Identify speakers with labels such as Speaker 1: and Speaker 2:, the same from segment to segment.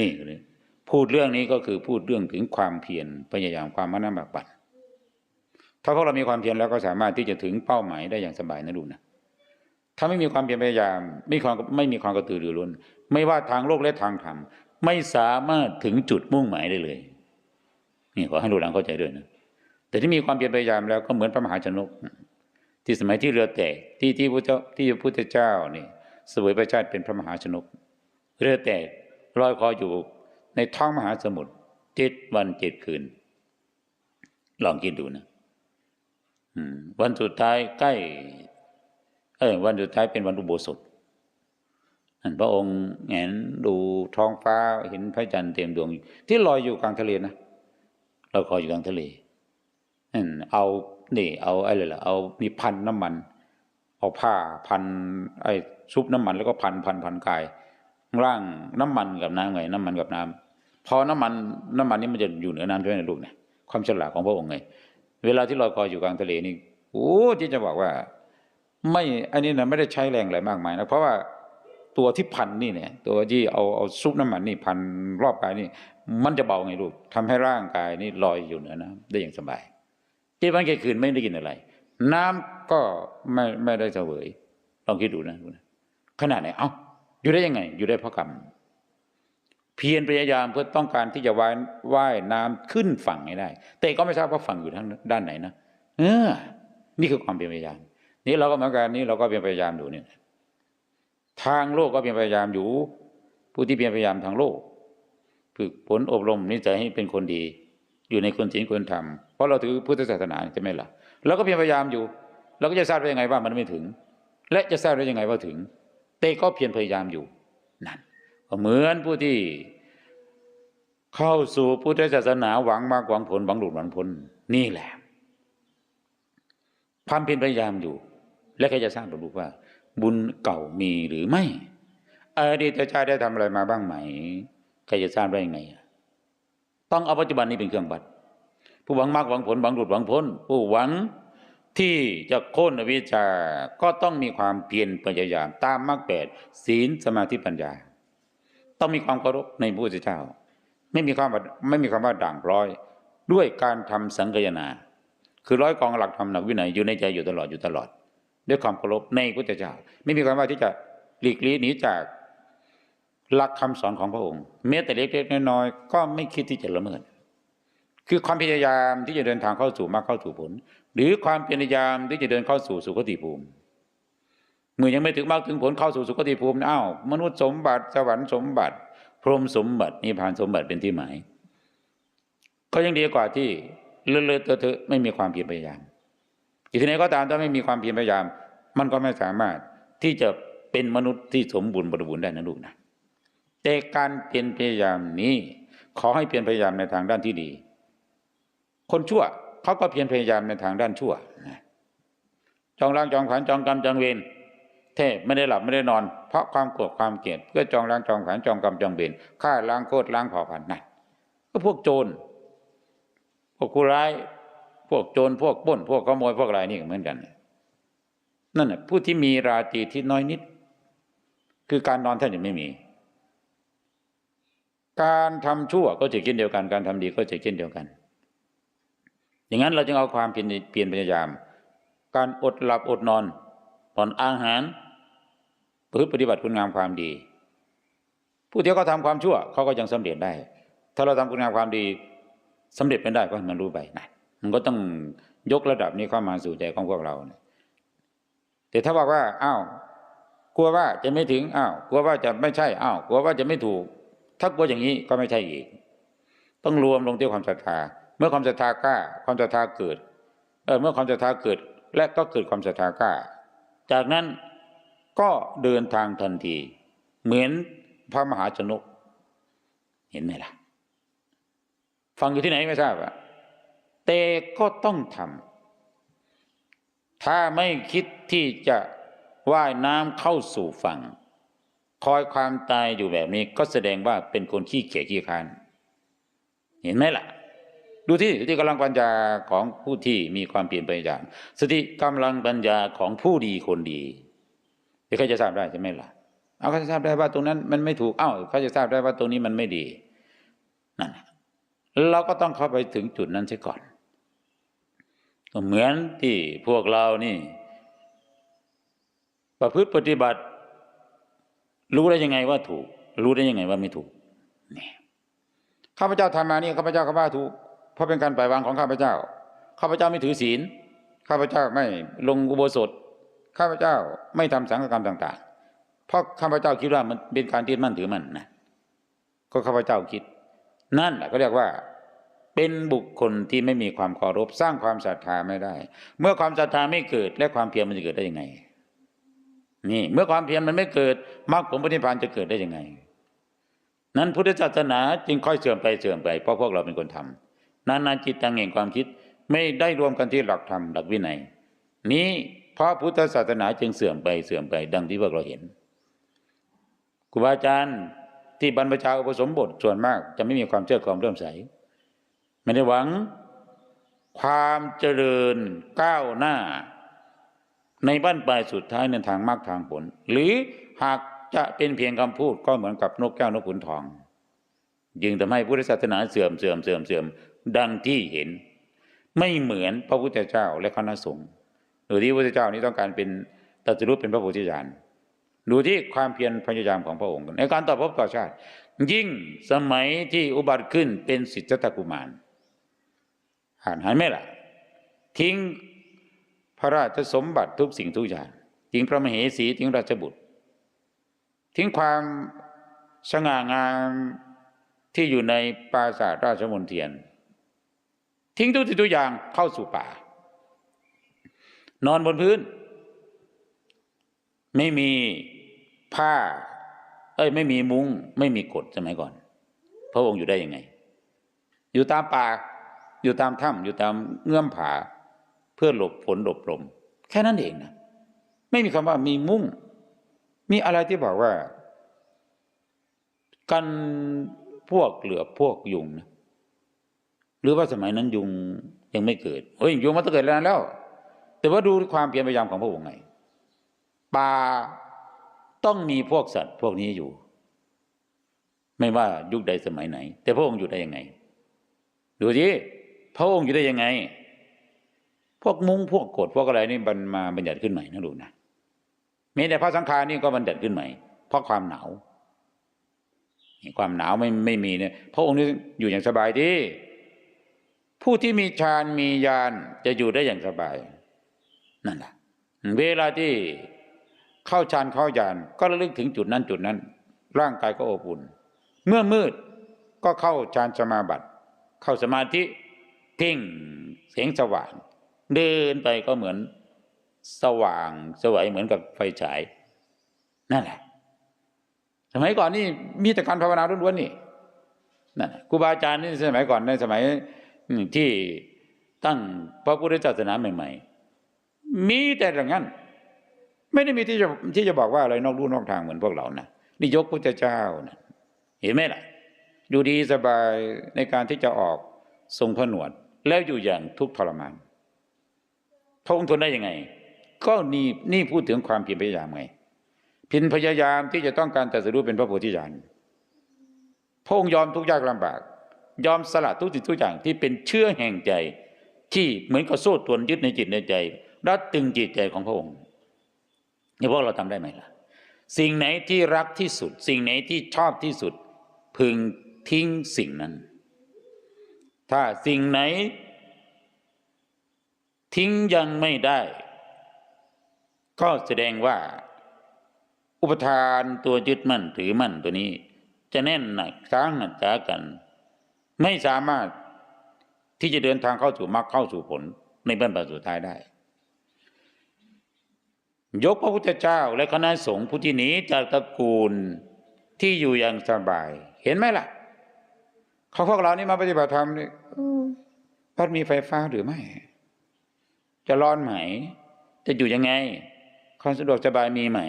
Speaker 1: นี่เลยพูดเรื่องนี้ก็คือพูดเรื่องถึงความเพียรพยายามความมั่นบักบั่นถ้าพวกเรามีความเพียรแล้วก็สามารถที่จะถึงเป้าหมายได้อย่างสบายนะลูกนะถ้าไม่มีความเพียรพยายาม ไม่ความไม่มีความกระตือรือร้น ไม่ว่าทางโลกและทางธรรมไม่สามารถถึงจุดมุ่งหมายได้เลยนี่ขอให้ลูกหลานเข้าใจด้วยนะแต่ที่มีความเพียรพยายามแล้วก็เหมือนพระมหาชนก ที่สมัยที่เรือแตกที่ที่พระเจ้าที่พระพุทธเจ้านี่เสวยพระชาติเป็นพระมหาชนก เรือแตก ลอยคออยู่ในท้องมหาสมุทรเจ็ดวันเจ็ดคืน ลองคิดดูนะวันสุดท้ายใกล้ เออวันสุดท้ายเป็นวันอุโบสถอันพระองค์แงนดูท้องฟ้าเห็นพระจันทร์เต็มดวง ที่ลอยอยู่กลางทะเลนะลอยคออยู่กลางทะเลอืมเอานี่เอาอะไรล่ะเอามีพันน้ำมัน เอาผ้าพันไอ้ซุปน้ำมันแล้วก็พันพันพันกาย ร่างน้ำมันกับน้ำไง น้ำมันกับน้ำพอน้ำมันน้ำมันนี่มันจะอยู่เหนือน้ำใช่ไหมลูกเนี่ยความฉลาดของพระองค์ไง เวลาที่ลอยคออยู่กลางทะเลนี่โอ้ที่จะบอกว่า ไม่อันนี้นะไม่ได้ใช้แรงอะไรมากมายนะเพราะว่าตัวที่พันนี่เนี่ยตัวที่เอาเอาซุปน้ำมันนี่พันรอบกายนี่ มันจะเบาไงลูกทำให้ร่างกายนี่ลอยอยู่เหนือน้ำได้อย่างสบายเจ็ดวันเจ็ดคืนไม่ได้กินอะไร น้ำก็ไม่ไม่ได้เสวยลองคิดดูนะดูนะขนาดไหนเอ้า อยู่ได้ยังไง อยู่ได้เพราะกรรม เพียรพยายามเพื่อต้องการที่จะว่ายว่ายน้ำขึ้นฝั่งให้ได้ แต่ก็ไม่ทราบว่าฝั่งอยู่ทางด้านไหนนะเออ นี่คือความเพียรพยายาม นี่เราก็เหมือนกันนี่เราก็เพียรพยายามอยู่เนี่ย ทางโลกก็เพียรพยายามอยู่ ผู้ที่เพียรพยายามทางโลกฝึกผลอบรมนิสัยให้เป็นคนดี อยู่ในคนศีลคนธรรมเพราะเราถือพุทธศาสนาใช่ไหมล่ะเราก็เพียรพยายามอยู่เราก็จะทราบได้ยังไงว่ามันไม่ถึง และจะทราบได้ยังไงว่าถึง แต่ก็เพียรพยายามอยู่นั่นเหมือนผู้ที่เข้าสู่พุทธศาสนาหวังมากหวังผลหวังหลุดหวังพ้นนี่แหละความเพียรพยายามอยู่ และใครจะสร้างตัวรู้ว่า บุญเก่ามีหรือไม่อดีตชาติได้ทำอะไรมาบ้างไหมใครจะทราบได้ยังไงต้องเอาปัจจุบันนี้เป็นเครื่องวัดผู้หวังมากหวังผลหวังหลุดหวังพ้นผู้หวัง ที่จะโค่นอวิชชาก็ต้องมีความเพียรพยายามตามมรรคแปดศีลสมาธิปัญญา ต้องมีความเคารพในพระพุทธเจ้า ไม่มีความไม่มีความว่าด่างร้อย ด้วยการทำสังกยนา คือร้อยกองหลักธรรมหลักวินัยอยู่ในใจอยู่ตลอดอยู่ตลอด ด้วยความเคารพในพระพุทธเจ้า ไม่มีความว่าที่จะหลีกลี่หนีจากหลักคำสอนของพระองค์แม้แต่เล็กๆน้อยๆก็ไม่คิดที่จะละเมิดคือความพยายามที่จะเดินทางเข้าสู่มรรคเข้าสู่ผล หรือความพยายามที่จะเดินเข้าสู่สุคติภูมิเมื่อยังไม่ถึงมรรคถึงผลเข้าสู่สุคติภูมิอ้าวมนุษย์สมบัติสวรรค์สมบัติ พรหมสมบัตินิพพานสมบัติเป็นที่หมาย ก็ยังดีกว่าที่เลอะเลอะเทอะเทอะไม่มีความเพียรพยายามอีกทีไหนก็ตามถ้าไม่มีความเพียรพยายาม มันก็ไม่สามารถที่จะเป็นมนุษย์ที่สมบูรณ์บริบูรณ์ได้นะลูกนะแต่การเพียรพยายามนี้ ขอให้เพียรพยายามในทางด้านที่ดี คนชั่ว เขาก็เพียรพยายามในทางด้านชั่วจองล้างจองผลานจองกรรมจองเวรแท้ไม่ได้หลับไม่ได้นอน เพราะความโกรธความเกลียดเพื่อจองล้างจองผลานจองกรรมจองเวรฆ่าล้างโคตรล้างเผ่าพันธุ์นั่นก็พวกโจรพวกผู้ร้ายพวกโจรพวกปล้น พวกขโมยพวกอะไรนี่เหมือนกัน นั่นแหะผู้ที่มีราตรีที่น้อยนิด คือการนอนแทบจะไม่มี การทำชั่วก็จะเช่นเดียวกัน การทำดีก็จะเช่นเดียวกัน อย่างนั้นเราจึงเอาความเพียรเพียรพยายาม การอดหลับอดนอนผ่อนอาหารประพฤติปฏิบัติคุณงามความดี ผู้ที่เขาทำความชั่วเขาก็ยังสำเร็จได้ ถ้าเราทำคุณงามความดีสำเร็จไม่ได้ก็มันรู้ไปนะมันก็ต้องยกระดับนี้เข้ามาสู่ใจของพวกเรานะแต่ถ้าบอกว่าอ้าวกลัวว่าจะไม่ถึงอ้าวกลัวว่าจะไม่ใช่อ้าวกลัวว่าจะไม่ถูก ถ้ากลัวอย่างนี้ก็ไม่ใช่อีก ต้องรวมลงที่ความศรัทธา เมื่อความศรัทธากล้าความศรัทธาเกิดเออเมื่อความศรัทธาเกิดและก็เกิดความศรัทธากล้า จากนั้นก็เดินทางทันที เหมือนพระมหาชนก เห็นไหมล่ะ ฟังอยู่ที่ไหนไม่ทราบอะแต่ก็ต้องทำถ้าไม่คิดที่จะว่ายน้ำเข้าสู่ฝั่ง คอยความตายอยู่แบบนี้ก็แสดงว่าเป็นคนขี้เกียจขี้ค้าน เห็นไหมล่ะ ดูที่สติกำลังปัญญาของผู้ที่มีความเปลี่ยนไปอย่างสติกำลังปัญญาของผู้ดีคนดีที่ใครจะทราบได้ใช่ไหมล่ะเอาเขาจะทราบได้ว่าตรงนั้นมันไม่ถูกเอ้าเขาจะทราบได้ว่าตรงนี้มันไม่ดีนั่นเราก็ต้องเข้าไปถึงจุดนั้นเสียก่อนก็เหมือนที่พวกเรานี่ ประพฤติปฏิบัติ รู้ได้ยังไงว่าถูก รู้ได้ยังไงว่าไม่ถูกนี่ข้าพเจ้าทำมานี่ข้าพเจ้าก็ว่าถูก เพราะเป็นการปล่อยวางของข้าพเจ้า ข้าพเจ้าไม่ถือศีล ข้าพเจ้าไม่ลงอุโบสถ ข้าพเจ้าไม่ทำสังฆกรรมต่าง ๆ เพราะข้าพเจ้าคิดว่ามันเป็นการยึดมั่นถือมั่นนะ ก็ข้าพเจ้าคิด นั่นแหละก็เรียกว่า เป็นบุคคลที่ไม่มีความเคารพสร้างความศรัทธาไม่ได้ เมื่อความศรัทธาไม่เกิด และความเพียรมันจะเกิดได้ยังไง นี่ เมื่อความเพียรมันไม่เกิดมรรคผลปฏิภาณจะเกิดได้ยังไง นั้นพุทธศาสนาจึงค่อยเสื่อมไปเสื่อมไปเพราะพวกเราเป็นคนทำ นานาจิตตังแห่งความคิดไม่ได้รวมกันที่หลักธรรมหลักวินัย นี้พระพุทธศาสนาจึงเสื่อมไปเสื่อมไปดังที่พวกเราเห็นครูบาอาจารย์ที่บรรพชาอุปสมบทส่วนมากจะไม่มีความเชื่อความเริ่มใสไม่ได้หวังความเจริญก้าวหน้า ในบ้านปลายสุดท้ายในทางมรรคทางผล หรือหากจะเป็นเพียงคำพูดก็เหมือนกับนกแก้วนกขุนทองยึงทำให้พุทธศาสนาเสื่อมเสื่อมเสื่อมเสื่อม ดังที่เห็น ไม่เหมือนพระพุทธเจ้าและคณะสงฆ์หรือที่พระพุทธเจ้านี้ต้องการเป็นตรัสรู้เป็นพระโพธิญาณดูที่ความเพียรพยายามของพระองค์ ในการต่อภพต่อชาติ ยิ่งสมัยที่อุบัติขึ้นเป็นสิทธัตถกุมารห่านหายไหมล่ะทิ้งพระราชสมบัติทุกสิ่งทุกอย่างทิ้งพระมเหสีทิ้งราชบุตร ทิ้งความสง่างามที่อยู่ในปราสาทราชมนเทียน ทิ้งทุกสิ่งทุกอย่างเข้าสู่ป่า นอนบนพื้น ไม่มีผ้า เอ้ย ไม่มีมุง้ง ไม่มีกฎสมัยก่อน พระองค์อยู่ได้ยังไง อยู่ตามป่า อยู่ตามถ้ำอยู่ตามเงื่อมผา เพื่อหลบฝนหลบลม แค่นั้นเองนะ ไม่มีคำว่ามีมุง้ง มีอะไรที่บอกว่า กันพวกเหลือพวกยุงนะ รือว่าสมัยนั้นยุงยังไม่เกิดเฮ้ยยุงมันต้องเกิดแล้วแล้ว แต่ว่าดูความเพียรพยายามของพระองค์ไงป่าต้องมีพวกสัตว์พวกนี้อยู่ ไม่ว่ายุคใดสมัยไหน แต่พระองค์อยู่ได้ยังไง ดูสิพระองค์อยู่ได้ยังไง พวกมุ้งพวกกฎพวกอะไรนี่มันมาบัญญัติขึ้นใหม่นะดูนะม้แต่พระสังฆานี่ก็บัญญัติขึ้นใหม่เพราะความหนาวความหนาวไม่ไม่มีเนี่ยพระองค์นี่อยู่อย่างสบายดี ผู้ที่มีฌานมีญาณจะอยู่ได้อย่างสบายนั่นแหละเวลาที่เข้าฌานเข้าญาณก็ระลึกถึงจุดนั้นจุดนั้น ร่างกายก็อบอุ่นเมื่อมืดก็เข้าฌานสมาบัติ เข้าสมาธิเพ่งเสียงสว่าง เดินไปก็เหมือนสว่างสวยเหมือนกับไฟฉาย นั่นแหละ สมัยก่อนนี่มีแต่การภาวนาล้วนๆนี่นั่นครูบาอาจารย์นี่สมัยก่อนในสมัย ที่ตั้งพระพุทธศาสนาใหม่ ๆ มีแต่อย่างนั้น ไม่ได้มีที่จะที่จะบอกว่าอะไรนอกลู่นอกทางเหมือนพวกเรานะนี่ยกพุทธเจ้านะเห็นไหมล่ะ อยู่ดีสบายในการที่จะออกทรงผนวด แล้วอยู่อย่างทุกข์ทรมานพระองทนได้ยังไง ก็นี่นี่พูดถึงความเพียรพยายามไงเพียรพยายามที่จะต้องการแต่สรู้เป็นพระโพธิญาณพระองค์ยอมทุกยากลำบาก ยอมสละทุกสิ่งทุกอย่างที่เป็นเชื่อแห่งใจ ที่เหมือนกับโซ่ตรวนยึดในจิตในใจรัดตึงจิตใจของพระองค์นี่พวกเราทำได้ไหมล่ะ สิ่งไหนที่รักที่สุด สิ่งไหนที่ชอบที่สุด พึงทิ้งสิ่งนั้น ถ้าสิ่งไหน ทิ้งยังไม่ได้ ก็แสดงว่า อุปทานตัวยึดมั่นถือมั่นตัวนี้ จะแน่นหนักสร้างหนักจ้ากัน ไม่สามารถที่จะเดินทางเข้าสู่มรรคเข้าสู่ผลในบรรปสุดท้ายได้ ยกพระพุทธเจ้าและคณะสงฆ์ผู้ที่หนีจากตระกูลที่อยู่อย่างสบาย เห็นไหมล่ะ เขาพวกเรานี่มาปฏิบัติธรรมนี่พัดมีไฟฟ้าหรือไม่ จะร้อนไหม จะอยู่ยังไง ความสะดวกสบายมีไหม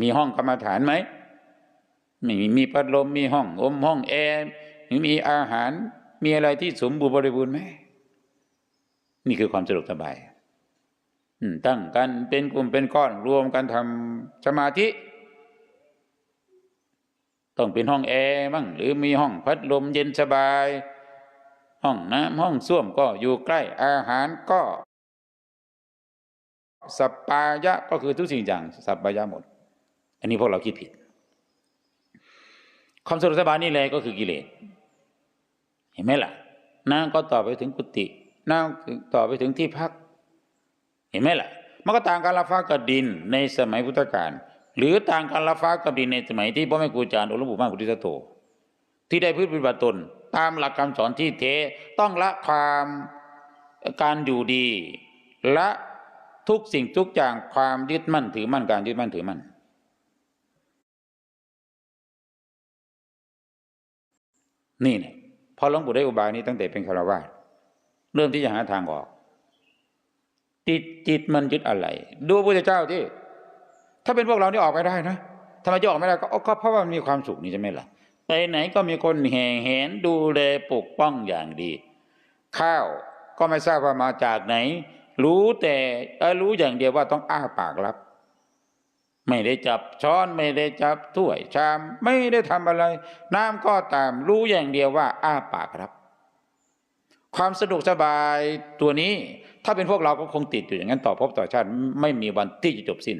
Speaker 1: มีห้องกรรมฐานไหมไม่มีมีพัดลมมีห้องอมห้องแอร์มีอาหารมีอะไรที่สมบูรณ์บริบูรณ์ไหมนี่คือความสะดวกสบายตั้งกันเป็นกลุ่มเป็นก้อนรวมกันทำสมาธิ ต้องเป็นห้องแอร์บ้างหรือมีห้องพัดลมเย็นสบาย ห้องน้ำห้องส้วมก็อยู่ใกล้อาหารก็ สัปปายะก็คือทุกสิ่งอย่างสัปปายะหมด อันนี้พวกเราคิดผิด ความสะดวกสบายนี่แหละก็คือกิเลสเห็นไหมล่ะนางก็ต่อไปถึงกุฏินางต่อไปถึงที่พัก เห็นไหมล่ะ มันก็ต่างการละฟ้ากับดินในสมัยพุทธกาลหรือต่างการละฟ้ากับดินในสมัยที่พ่อแม่ครูอาจารย์หลวงปู่มั่นกุฏิสโตที่ได้พื้นปฏิบัติตน ตามหลักคำสอนที่เทต้องละความการอยู่ดี ละทุกสิ่งทุกอย่างความยึดมั่นถือมั่นการยึดมั่นถือมั่น นี่เนี่ยพอหลวงปู่ได้อุบายนี้ตั้งแต่เป็นคารวาสเริ่มที่จะหาทางออก ติดจิตมันยึดอะไร ดูพระเจ้าที่ถ้าเป็นพวกเรานี่ออกไปได้นะทำไมจะออกไม่ได้ก็ก็เพราะว่ามันมีความสุขนี่ใช่ไหมล่ะไปไหนก็มีคนแห่แหนดูแลปกป้องอย่างดี ข้าวก็ไม่ทราบว่ามาจากไหน รู้แต่รู้อย่างเดียวว่าต้องอ้าปากรับ ไม่ได้จับช้อนไม่ได้จับถ้วยชาม ไม่ได้ทำอะไร น้ำก็ตามรู้อย่างเดียวว่า อ้าปากรับ ความสะดวกสบายตัวนี้ ถ้าเป็นพวกเราก็คงติดอยู่อย่างนั้นต่อภพต่อชาติไม่มีวันที่จะจบสิ้น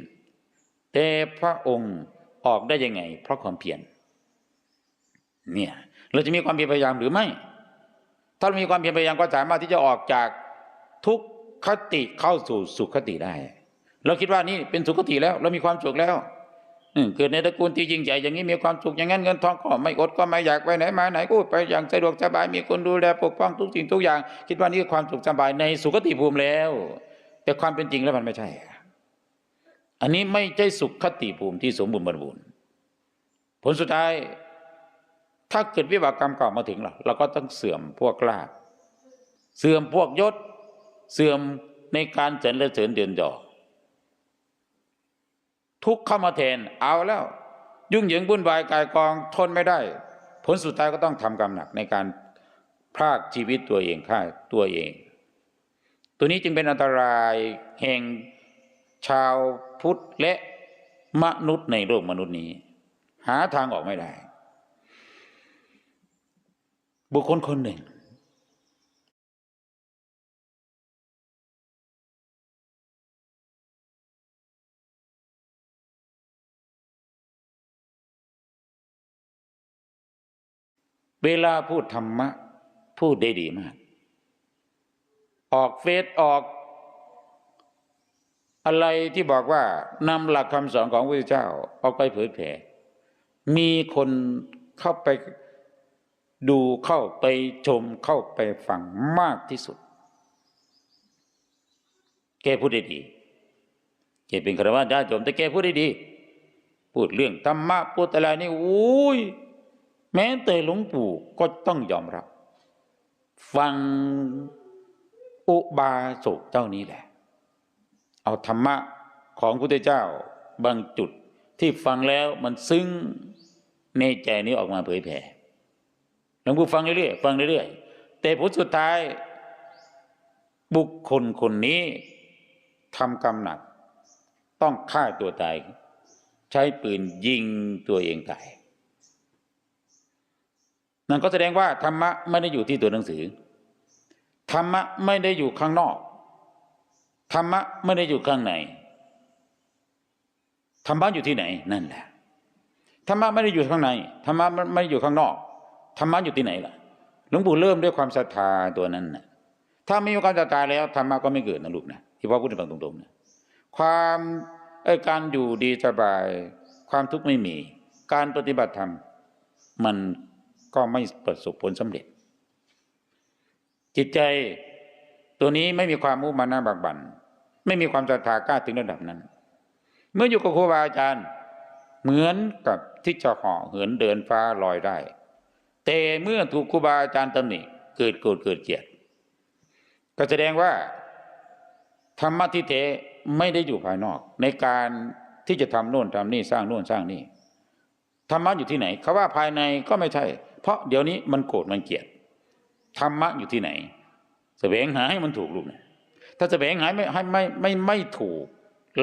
Speaker 1: แต่พระองค์ออกได้ยังไง เพราะความเพียรเนี่ยเราจะมีความเพียรพยายามหรือไม่ ถ้าเรามีความเพียรพยายามก็สามารถที่จะออกจากทุกขติเข้าสู่สุขติได้ เราคิดว่านี่เป็นสุขติแล้ว เรามีความสุขแล้วอืเกิดในตระกูลที่ยิ่งใหญ่อย่างนี้มีความสุขอย่างนั้นเงินทองก็ไม่อดก็ไม่อยากไปไหนมาไหนก็ไปอย่างสะดวกสบายมีคนดูแลปกป้องทุกสิ่งทุกอย่าง คิดว่านี่คือความสุขสบายในสุขติภูมิแล้ว แต่ความเป็นจริงแล้วมันไม่ใช่ อันนี้ไม่ใช่สุขคติภูมิที่สมบูรณ์บริบูรณ์ผลสุดท้าย ถ้าเกิดวิบากกรรมเก่ามาถึงเราเราก็ต้องเสื่อมพวกลาภเสื่อมพวกยศ เสื่อมในการเสริญและเสริญเดือนดอก ทุกข์เข้ามาแทนเอาแล้ว ยุ่งเหยิงวุ่นวายกายกองทนไม่ได้ ผลสุดท้ายก็ต้องทำกรรมหนักในการพรากชีวิตตัวเองฆ่าตัวเอง ตัวนี้จึงเป็นอันตรายแห่งชาวพุทธและมนุษย์ในโลกมนุษย์นี้ หาทางออกไม่ได้ บุคคลคนหนึ่ง เวลาพูดธรรมะ พูดได้ดีมาก ออกเฟซออก อะไรที่บอกว่านำหลักคำสอนของพระเจ้าออกไปเผยแผ่ มีคนเข้าไปดูเข้าไปชมเข้าไปฟังมากที่สุด แกพูดได้ดีแกเป็นครวะญาติโยมแต่แกพูดได้ดี พูดเรื่องธรรมะพูดอะไรนี่โอ้ย แม้แต่หลวงปู่ก็ต้องยอมรับ ฟังอุบาสกเจ้านี้แหละ เอาธรรมะของพุทธเจ้าบางจุดที่ฟังแล้วมันซึ้งในใจนี้ออกมาเผยแผ่หลวงปู่ฟังเรื่อยๆฟังเรื่อยๆแต่ผลสุดท้าย บุคคลคนนี้ทำกรรมหนัก ต้องฆ่าตัวตาย ใช้ปืนยิงตัวเองตาย นั่นก็แสดงว่าธรรมะไม่ได้อยู่ที่ตัวหนังสือ ธรรมะไม่ได้อยู่ข้างนอก ธรรมะไม่ได้อยู่ข้างใน ธรรมะอยู่ที่ไหนนั่นแหละ ธรรมะไม่ได้อยู่ข้างใน ธรรมะไม่ได้อยู่ข้างนอก ธรรมะอยู่ที่ไหนล่ะ หลวงปู่เริ่มด้วยความศรัทธาตัวนั้นนะถ้าไม่มีความศรัทธาแล้วธรรมะก็ไม่เกิดนะลูกนะที่พ่อพูดให้ฟังตรงๆนะความการอยู่ดีสบาย ความทุกข์ไม่มี การปฏิบัติธรรมมัน ก็ไม่ประสบผลสำเร็จ จิตใจตัวนี้ไม่มีความมุมานะบักบันไม่มีความศรัทธากล้าถึงระดับนั้น เมื่ออยู่กับครูบาอาจารย์ เหมือนกับที่จะหาะเหินเดินฟ้าลอยได้ แต่เมื่อถูกครูบาอาจารย์ตำหนิเกิดโกรธเกิดเกลียดก็แสดงว่า ธรรมะที่เทไม่ได้อยู่ภายนอก ในการที่จะทำโน่นทำนี่สร้างโน่นสร้างนี่ธรรมะอยู่ที่ไหนเขาว่าภายในก็ไม่ใช่ เพราะเดี๋ยวนี้มันโกรธมันเกลียดธรรมะอยู่ที่ไหนแสวงหาให้มันถูกลูกนะถ้าแสวงหาไม่ให้ไม่ไม่ไม่ถูก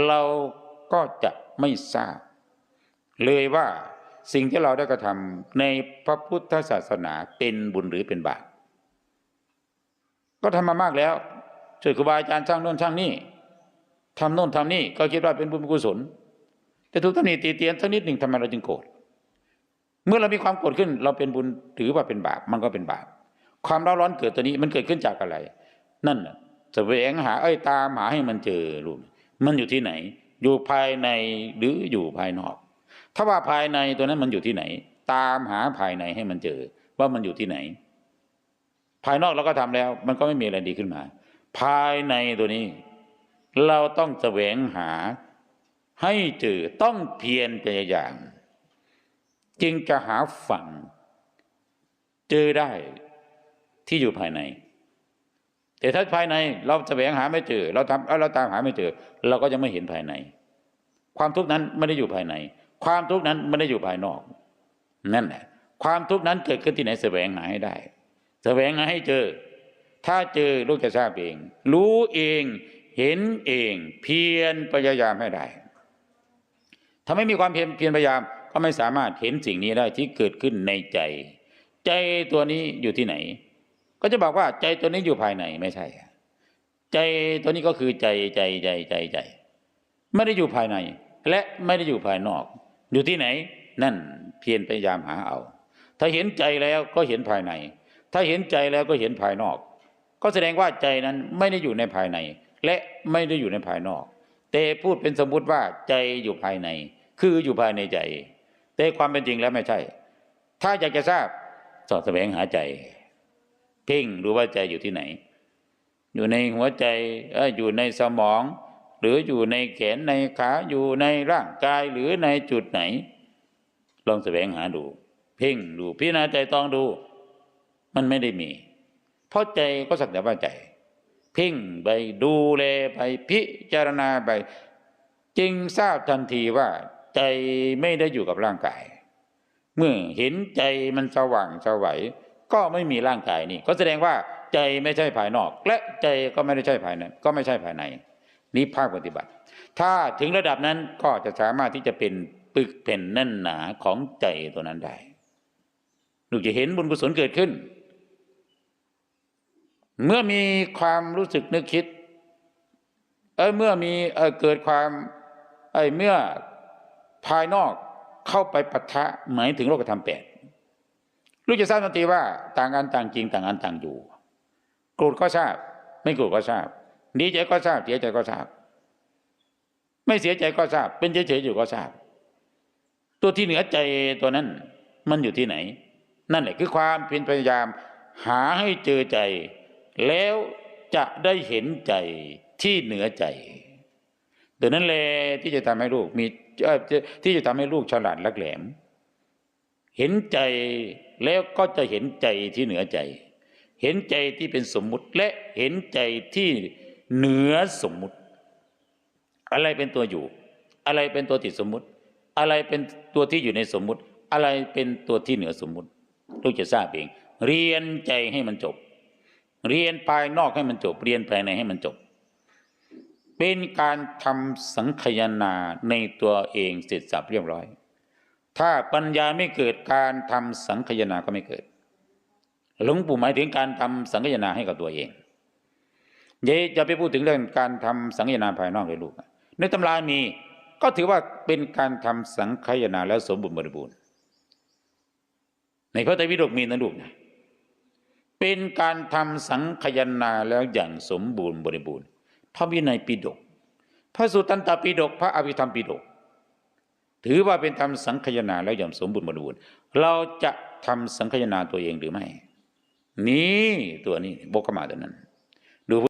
Speaker 1: เราก็จะไม่ทราบ เลยว่าสิ่งที่เราได้กระทำในพระพุทธศาสนาเป็นบุญหรือเป็นบาปก็ทำมามากแล้วช่วยครูบาอาจารย์สร้างโน่นสร้างนี่ทำโน่นทำนี่ก็คิดว่าเป็นบุญกุศลแต่ถูกตำหนิตีเตียนสักนิดหนึ่งทำไมเราจึงโกรธ เมื่อเรามีความโกรธขึ้น เราเป็นบุญถือว่าเป็นบาปมันก็เป็นบาปความร้อนร้อนเกิดตัวนี้มันเกิดขึ้นจากอะไร นั่นน่ะแสวงหาเอ้ยตามหาให้มันเจอลูกมันอยู่ที่ไหน อยู่ภายในหรืออยู่ภายนอก ถ้าว่าภายในตัวนั้นมันอยู่ที่ไหน ตามหาภายในให้มันเจอ ว่ามันอยู่ที่ไหน ภายนอกเราก็ทำแล้ว มันก็ไม่มีอะไรดีขึ้นมา ภายในตัวนี้ เราต้องแสวงหาให้เจอต้องเพียรพยายาม จึงจะหาฝั่ง เจอได้ที่อยู่ภายใน แต่ถ้าภายในเราแสวงหาไม่เจอ เราทำเอาเราตามหาไม่เจอ เราก็ยังไม่เห็นภายใน ความทุกข์นั้นไม่ได้อยู่ภายใน ความทุกข์นั้นไม่ได้อยู่ภายนอก นั่นแหละความทุกข์นั้นเกิดขึ้นที่ไหนแสวงหาให้ได้ แสวงหาให้เจอ ถ้าเจอลูกจะทราบเอง รู้เองเห็นเอง เพียรพยายามให้ได้ถ้าไม่มีความเพียรพยายาม ไม่สามารถเห็นสิ่งนี้ได้ที่เกิดขึ้นในใจ ใจตัวนี้อยู่ที่ไหน ก็จะบอกว่าใจตัวนี้อยู่ภายในไม่ใช่ ใจตัวนี้ก็คือใจใจใจใจใจ ไม่ได้อยู่ภายใน และไม่ได้อยู่ภายนอก อยู่ที่ไหน นั่นเพียรพยายามหาเอา ถ้าเห็นใจแล้วก็เห็นภายใน ถ้าเห็นใจแล้วก็เห็นภายนอก ก็แสดงว่าใจนั้นไม่ได้อยู่ในภายใน และไม่ได้อยู่ในภายนอก แต่พูดเป็นสมมุติว่าใจอยู่ภายใน คืออยู่ภายในใจ แต่ความเป็นจริงแล้วไม่ใช่ ถ้าอยากจะทราบสอดแสวงหาใจ เพ่งดูว่าใจอยู่ที่ไหน อยู่ในหัวใจเอ้ยอยู่ในสมอง หรืออยู่ในแขนในขาอยู่ในร่างกายหรือในจุดไหน ลองแสวงหาดู เพ่งดูพิจารณาใจตองดู มันไม่ได้มี เพราะใจก็สักแต่ว่าใจ เพ่งไปดูแลไปพิจารณาไป จึงทราบทันทีว่า ใจไม่ได้อยู่กับร่างกาย เมื่อเห็นใจมันสว่างสวัยก็ไม่มีร่างกายนี่ ก็แสดงว่าใจไม่ใช่ภายนอก และใจก็ไม่ได้ใช่ภายในก็ไม่ใช่ภายใน นี่ภาคปฏิบัติ ถ้าถึงระดับนั้นก็จะสามารถที่จะเป็นปึกแผ่นแน่นหนาของใจตัวนั้นได้ลูกจะเห็นบุญกุศลเกิดขึ้น เมื่อมีความรู้สึกนึกคิด เออเมื่อมีเออเกิดความไอ้เมื่อ ภายนอกเข้าไปปะทะหมายถึงโลกธรรมแปดลูกจะทราบทันทีว่าต่างอันต่างจริงต่างอันต่างอยู่โกรธก็ทราบ ไม่โกรธก็ทราบดีใจก็ทราบเสียใจก็ทราบ ไม่เสียใจก็ทราบ เป็นเฉยๆอยู่ก็ทราบ ตัวที่เหนือใจตัวนั้น มันอยู่ที่ไหน นั่นแหละคือความเพียรพยายาม หาให้เจอใจ แล้วจะได้เห็นใจที่เหนือใจ ดังนั้นแหละที่จะทำให้ลูกมีที่จะทำให้ลูกฉลาดลักแหลม เห็นใจแล้วก็จะเห็นใจที่เหนือใจ เห็นใจที่เป็นสมมุติและเห็นใจที่เหนือสมมุติ อะไรเป็นตัวอยู่ อะไรเป็นตัวติดสมมุติ อะไรเป็นตัวที่อยู่ในสมมุติ อะไรเป็นตัวที่เหนือสมมุติลูกจะทราบเอง เรียนใจให้มันจบ เรียนภายนอกให้มันจบ เรียนภายในให้มันจบ เป็นการทำสังคายนาในตัวเองเสร็จสับเรียบร้อย ถ้าปัญญาไม่เกิดการทำสังคายนาก็ไม่เกิด หลวงปู่หมายถึงการทำสังคายนาให้กับตัวเองเยจะไปพูดถึงเรื่องการทำสังคายนาภายนอกเลยลูกในตำรามีก็ถือว่าเป็นการทำสังคายนาแล้วสมบูรณ์บริบูรณ์ ในพระไตรปิฎกมีนะลูกนะเป็นการทำสังคายนาแล้วอย่างสมบูรณ์บริบูรณ์ พระวินัยปิฎกพระสุตตันตปิฎกพระอภิธรรมปิฎกถือว่าเป็นทำสังคายนาแล้วอย่างสมบูรณ์บริบูรณ์เราจะทำสังคายนาตัวเองหรือไม่ นี่ตัวนี้บกขมาตัวนั้น